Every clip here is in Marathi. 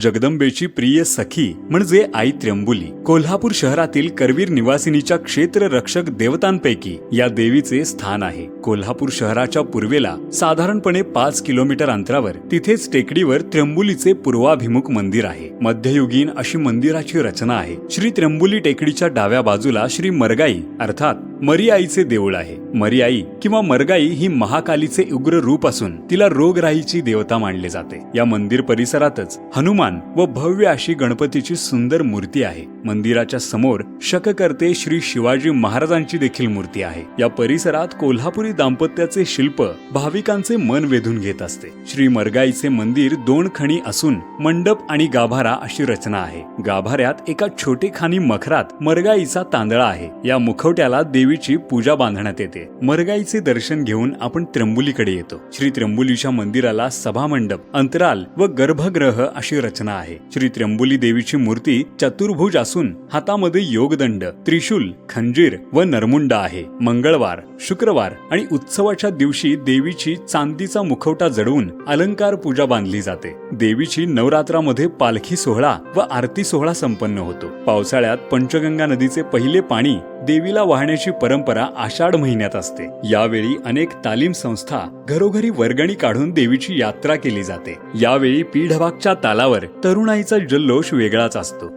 जगदंबेची प्रिय सखी म्हणजे आई त्र्यंबुली. कोल्हापूर शहरातील करवीर निवासिनीच्या क्षेत्र रक्षक देवतांपैकी या देवीचे स्थान आहे. कोल्हापूर शहराच्या पूर्वेला साधारणपणे पाच किलोमीटर अंतरावर तिथेच टेकडीवर त्र्यंबुलीचे पूर्वाभिमुख मंदिर आहे. मध्ययुगीन अशी मंदिराची रचना आहे. श्री त्र्यंबुली टेकडीच्या डाव्या बाजूला श्री मरगाई अर्थात मरियाईचे देऊळ आहे. मरियाई किंवा मरगाई ही महाकालीचे उग्र रूप असून तिला रोगराईची देवता मानले जाते. या मंदिर परिसरातच हनुमान व भव्य अशी गणपतीची सुंदर मूर्ती आहे. मंदिराच्या समोर शककर्ते श्री शिवाजी महाराजांची देखील मूर्ती आहे. या परिसरात कोल्हापुरी दाम्पत्याचे शिल्प भाविकांचे मन वेधून घेत असते. श्री मरगाईचे मंदिर दोन खणी असून मंडप आणि गाभारा अशी रचना आहे. गाभाऱ्यात एका छोटे खानी मखरात मरगाईचा तांदळा आहे. या मुखवट्याला देवी देवीची पूजा बांधण्यात येते. मरगाईचे दर्शन घेऊन आपण त्र्यंबुलीकडे येतो. श्री त्र्यंबुलीच्या मंदिराला सभामंडप अंतराल व गर्भग्रह अशी रचना आहे. श्री त्र्यंबुली देवीची मूर्ती चतुर्भुज असून हातामध्ये योगदंड त्रिशूल खंजीर व नरमुंड आहे. मंगळवार शुक्रवार आणि उत्सवाच्या दिवशी देवीची चांदीचा मुखवटा जडवून अलंकार पूजा बांधली जाते. देवीची नवरात्रामध्ये पालखी सोहळा व आरती सोहळा संपन्न होतो. पावसाळ्यात पंचगंगा नदीचे पहिले पाणी देवीला वाहण्याची परंपरा आषाढ महिन्यात असते. यावेळी अनेक तालीम संस्था घरोघरी वर्गणी काढून देवीची यात्रा केली जाते. यावेळी पीढभागच्या तालावर तरुणाईचा जल्लोष वेगळाच असतो.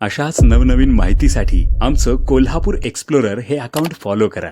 अशाच नवनवीन माहितीसाठी आमचं कोल्हापूर एक्सप्लोरर हे अकाउंट फॉलो करा.